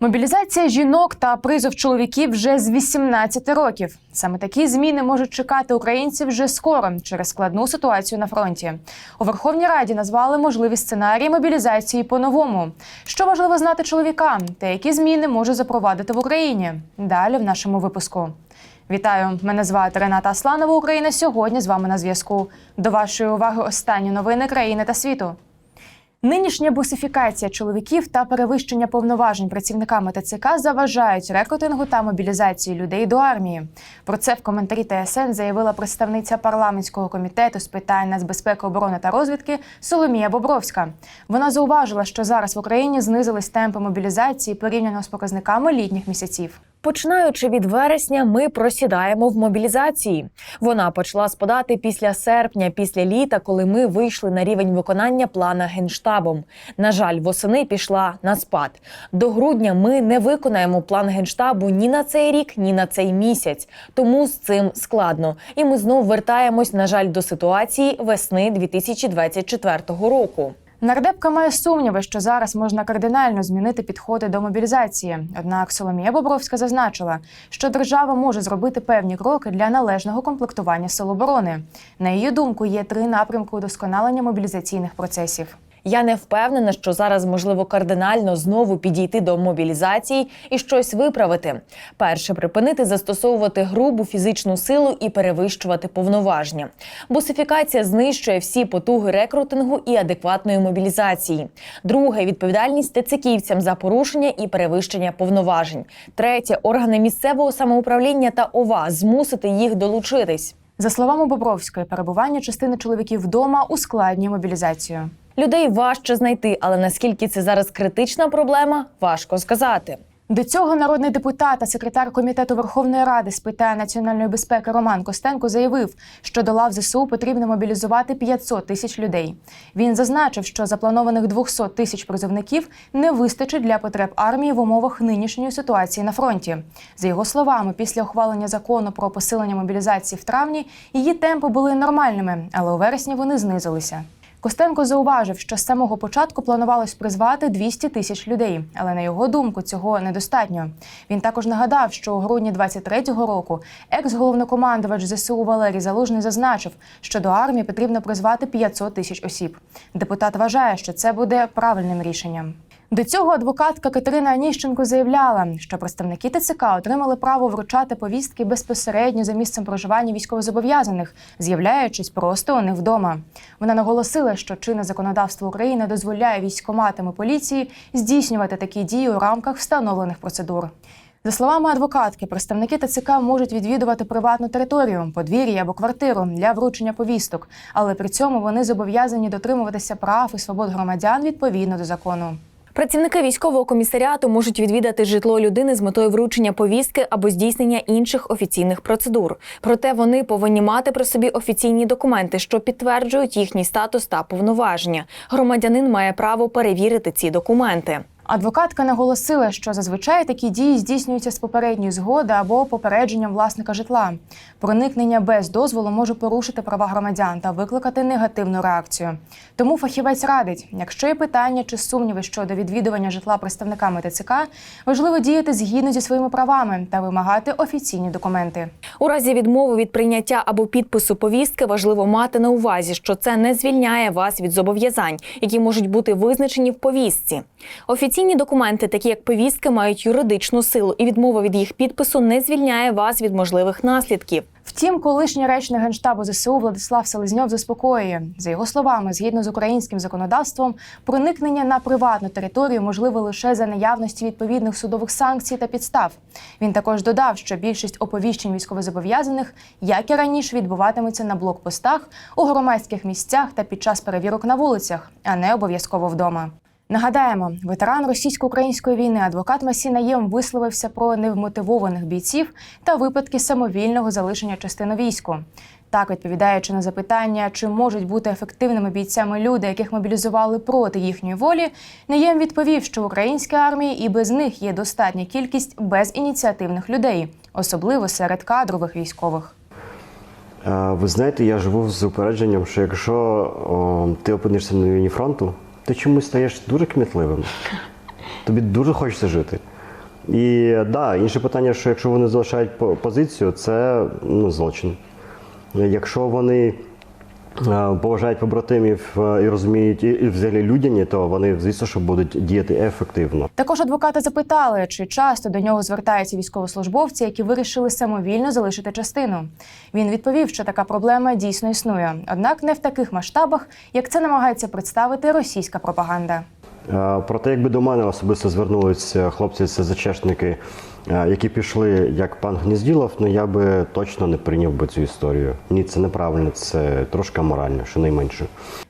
Мобілізація жінок та призов чоловіків вже з 18 років. Саме такі зміни можуть чекати українців вже скоро через складну ситуацію на фронті. У Верховній Раді назвали можливі сценарії мобілізації по-новому. Що важливо знати чоловікам та які зміни може запровадити в Україні? Далі в нашому випуску. Вітаю! Мене звати Рената Асланова. Україна сьогодні з вами на зв'язку. До вашої уваги останні новини країни та світу. Нинішня бусифікація чоловіків та перевищення повноважень працівниками ТЦК заважають рекрутингу та мобілізації людей до армії. Про це в коментарі ТСН заявила представниця парламентського комітету з питань нацбезпеки, оборони та розвідки Соломія Бобровська. Вона зауважила, що зараз в Україні знизились темпи мобілізації порівняно з показниками літніх місяців. Починаючи від вересня, ми просідаємо в мобілізації. Вона почала спадати після серпня, після літа, коли ми вийшли на рівень виконання плана генштабом. На жаль, восени пішла на спад. До грудня ми не виконаємо план генштабу ні на цей рік, ні на цей місяць. Тому з цим складно. І ми знов вертаємось, на жаль, до ситуації весни 2024 року. Нардепка має сумніви, що зараз можна кардинально змінити підходи до мобілізації. Однак Соломія Бобровська зазначила, що держава може зробити певні кроки для належного комплектування сил оборони. На її думку, є три напрямки удосконалення мобілізаційних процесів. Я не впевнена, що зараз можливо кардинально знову підійти до мобілізації і щось виправити. Перше припинити застосовувати грубу фізичну силу і перевищувати повноваження. Бусифікація знищує всі потуги рекрутингу і адекватної мобілізації. Друге відповідальність тециківцям за порушення і перевищення повноважень. Третє органи місцевого самоуправління та ОВА змусити їх долучитись. За словами Бобровської, перебування частини чоловіків вдома ускладнює мобілізацію. Людей важче знайти, але наскільки це зараз критична проблема, важко сказати. До цього народний депутат та секретар комітету Верховної Ради з питань національної безпеки Роман Костенко заявив, що до лав ЗСУ потрібно мобілізувати 500 тисяч людей. Він зазначив, що запланованих 200 тисяч призовників не вистачить для потреб армії в умовах нинішньої ситуації на фронті. За його словами, після ухвалення закону про посилення мобілізації в травні її темпи були нормальними, але у вересні вони знизилися. Костенко зауважив, що з самого початку планувалось призвати 200 тисяч людей, але на його думку цього недостатньо. Він також нагадав, що у грудні 23-го року екс-головнокомандувач ЗСУ Валерій Залужний зазначив, що до армії потрібно призвати 500 тисяч осіб. Депутат вважає, що це буде правильним рішенням. До цього адвокатка Катерина Аніщенко заявляла, що представники ТЦК отримали право вручати повістки безпосередньо за місцем проживання військовозобов'язаних, з'являючись просто у них вдома. Вона наголосила, що чинне законодавство України дозволяє військоматам і поліції здійснювати такі дії у рамках встановлених процедур. За словами адвокатки, представники ТЦК можуть відвідувати приватну територію, подвір'я або квартиру для вручення повісток, але при цьому вони зобов'язані дотримуватися прав і свобод громадян відповідно до закону. Працівники військового комісаріату можуть відвідати житло людини з метою вручення повістки або здійснення інших офіційних процедур. Проте вони повинні мати при собі офіційні документи, що підтверджують їхній статус та повноваження. Громадянин має право перевірити ці документи. Адвокатка наголосила, що зазвичай такі дії здійснюються з попередньої згоди або попередженням власника житла. Проникнення без дозволу може порушити права громадян та викликати негативну реакцію. Тому фахівець радить, якщо є питання чи сумніви щодо відвідування житла представниками ТЦК, важливо діяти згідно зі своїми правами та вимагати офіційні документи. У разі відмови від прийняття або підпису повістки важливо мати на увазі, що це не звільняє вас від зобов'язань, які можуть бути визначені в повістці. Офіційні документи, такі як повістки, мають юридичну силу, і відмова від їх підпису не звільняє вас від можливих наслідків. Втім, колишній речник генштабу ЗСУ Владислав Селезньов заспокоює за його словами, згідно з українським законодавством, проникнення на приватну територію можливе лише за наявності відповідних судових санкцій та підстав. Він також додав, що більшість оповіщень військовозобов'язаних, як і раніше, відбуватиметься на блокпостах у громадських місцях та під час перевірок на вулицях, а не обов'язково вдома. Нагадаємо, ветеран російсько-української війни адвокат Масі Наєм висловився про невмотивованих бійців та випадки самовільного залишення частини війську. Так, відповідаючи на запитання, чи можуть бути ефективними бійцями люди, яких мобілізували проти їхньої волі, Наєм відповів, що в українській армії і без них є достатня кількість безініціативних людей, особливо серед кадрових військових. Ви знаєте, я живу з упередженням, що якщо о, ти опинишся на лінії фронту, ти чомусь стаєш дуже кмітливим. Тобі дуже хочеться жити. І да, інше питання, що якщо вони залишають позицію, це ну, злочин. Якщо вони поважають побратимів е, і розуміють і, взагалі людяні, то вони, звісно, що будуть діяти ефективно. Також адвоката запитали, чи часто до нього звертаються військовослужбовці, які вирішили самовільно залишити частину. Він відповів, що така проблема дійсно існує, однак не в таких масштабах, як це намагається представити російська пропаганда. Е, Проте, якби до мене особисто звернулися хлопці СЗЧшники, е, які пішли як пан Гнізділов, ну я би точно не прийняв би цю історію. Ні, це неправильно, це трошки аморально, щонайменше.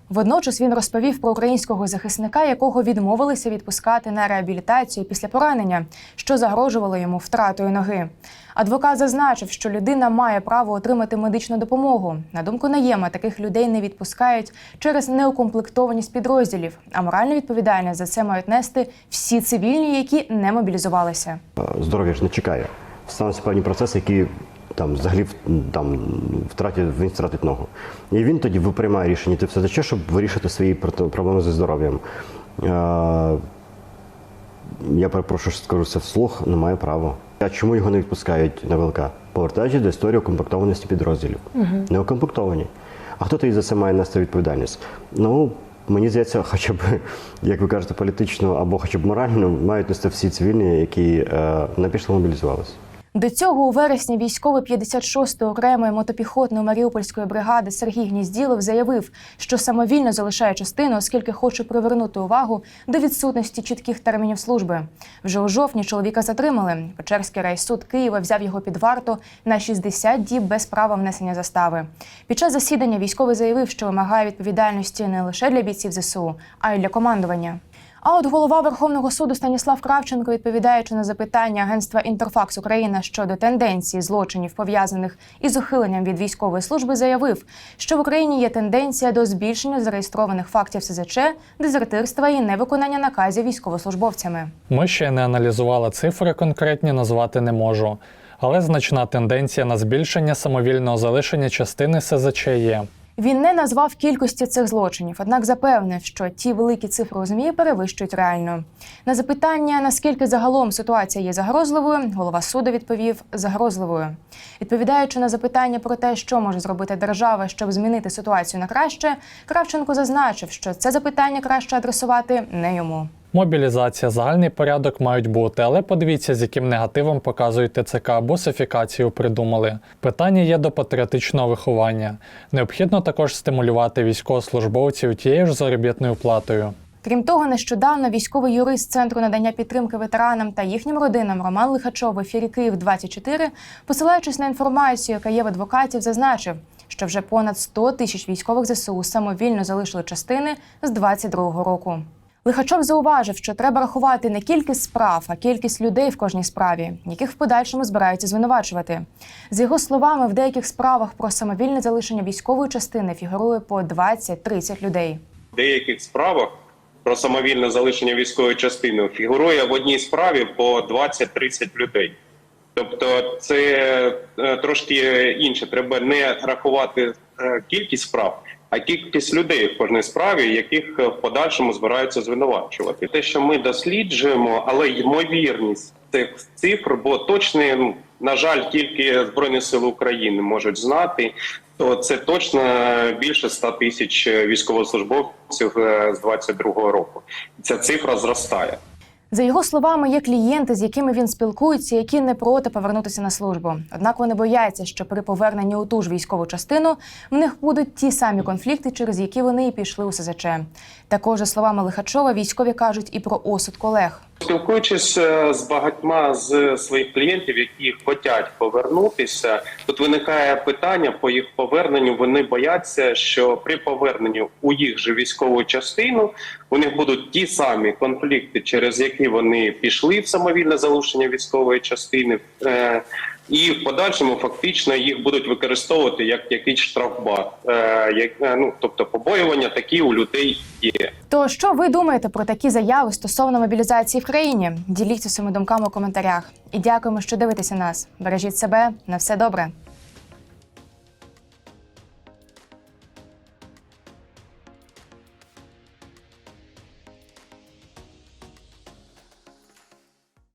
Водночас він розповів про українського захисника, якого відмовилися відпускати на реабілітацію після поранення, що загрожувало йому втратою ноги. Адвокат зазначив, що людина має право отримати медичну допомогу. На думку наєма, таких людей не відпускають через неукомплектованість підрозділів. А моральну відповідальність за це мають нести всі цивільні, які не мобілізувалися. Здоров'я ж не чекає. Стануться певні процеси, які там взагалі там втратить він втратить ногу. І він тоді приймає рішення йти в СЗЧ, щоб вирішити свої проблеми зі здоров'ям. Е, Я перепрошую, що скажу це вслух, не має права. А чому його не відпускають на ВЛК? Повертаючись до історії укомплектованості підрозділів. Не укомплектовані. А хто тоді за це має нести відповідальність? Ну, мені здається, хоча б, як ви кажете, політично або хоча б морально мають нести всі цивільні, які е, не пішли мобілізувалися. До цього у вересні військовий 56-ї окремої мотопіхотної Маріупольської бригади Сергій Гнізділов заявив, що самовільно залишає частину, оскільки хоче привернути увагу до відсутності чітких термінів служби. Вже у жовтні чоловіка затримали. Печерський райсуд Києва взяв його під варту на 60 діб без права внесення застави. Під час засідання військовий заявив, що вимагає відповідальності не лише для бійців ЗСУ, а й для командування. А от голова Верховного суду Станіслав Кравченко, відповідаючи на запитання агентства Інтерфакс Україна щодо тенденції злочинів пов'язаних із ухиленням від військової служби, заявив, що в Україні є тенденція до збільшення зареєстрованих фактів СЗЧ, дезертирства і невиконання наказів військовослужбовцями. Ми ще не аналізували цифри конкретні, назвати не можу. Але значна тенденція на збільшення самовільного залишення частини СЗЧ є. Він не назвав кількості цих злочинів, однак запевнив, що ті великі цифри у ЗМІ перевищують реально. На запитання, наскільки загалом ситуація є загрозливою, голова суду відповів загрозливою. Відповідаючи на запитання про те, що може зробити держава, щоб змінити ситуацію на краще, Кравченко зазначив, що це запитання краще адресувати не йому. Мобілізація, загальний порядок мають бути, але подивіться, з яким негативом показують ТЦК, бусифікацію придумали. Питання є до патріотичного виховання. Необхідно також стимулювати військовослужбовців тією ж заробітною платою. Крім того, нещодавно військовий юрист центру надання підтримки ветеранам та їхнім родинам Роман Лихачов в ефірі Київ 24 посилаючись на інформацію, яка є в адвокатів, зазначив, що вже понад 100 тисяч військових ЗСУ самовільно залишили частини з 22-го року. Лихачов зауважив, що треба рахувати не кількість справ, а кількість людей в кожній справі, яких в подальшому збираються звинувачувати. За його словами, в деяких справах про самовільне залишення військової частини фігурує по 20-30 людей. В деяких справах про самовільне залишення військової частини фігурує в одній справі по 20-30 людей. Тобто це е, трошки інше. Треба не рахувати е, кількість справ, а кількість людей в кожній справі, яких е, в подальшому збираються звинувачувати. Те, що ми досліджуємо, але ймовірність цих цифр, бо точні, ну, на жаль, тільки Збройні Сили України можуть знати. То це точно більше 100 тисяч військовослужбовців е, з 22-го року. Ця цифра зростає. За його словами, є клієнти, з якими він спілкується, які не проти повернутися на службу. Однак вони бояться, що при поверненні у ту ж військову частину в них будуть ті самі конфлікти, через які вони і пішли у СЗЧ. Також, за словами Лихачова, військові кажуть і про осуд колег. Спілкуючись е, з багатьма з своїх клієнтів, які хочуть повернутися, тут виникає питання по їх поверненню. Вони бояться, що при поверненні у їх же військову частину у них будуть ті самі конфлікти, через які вони пішли в самовільне залишення військової частини. Е, І в подальшому фактично їх будуть використовувати як якийсь штрафбат. Е, як, е, ну, тобто побоювання такі у людей є. То що ви думаєте про такі заяви стосовно мобілізації в країні? Діліться своїми думками у коментарях. І дякуємо, що дивитеся нас. Бережіть себе на все добре.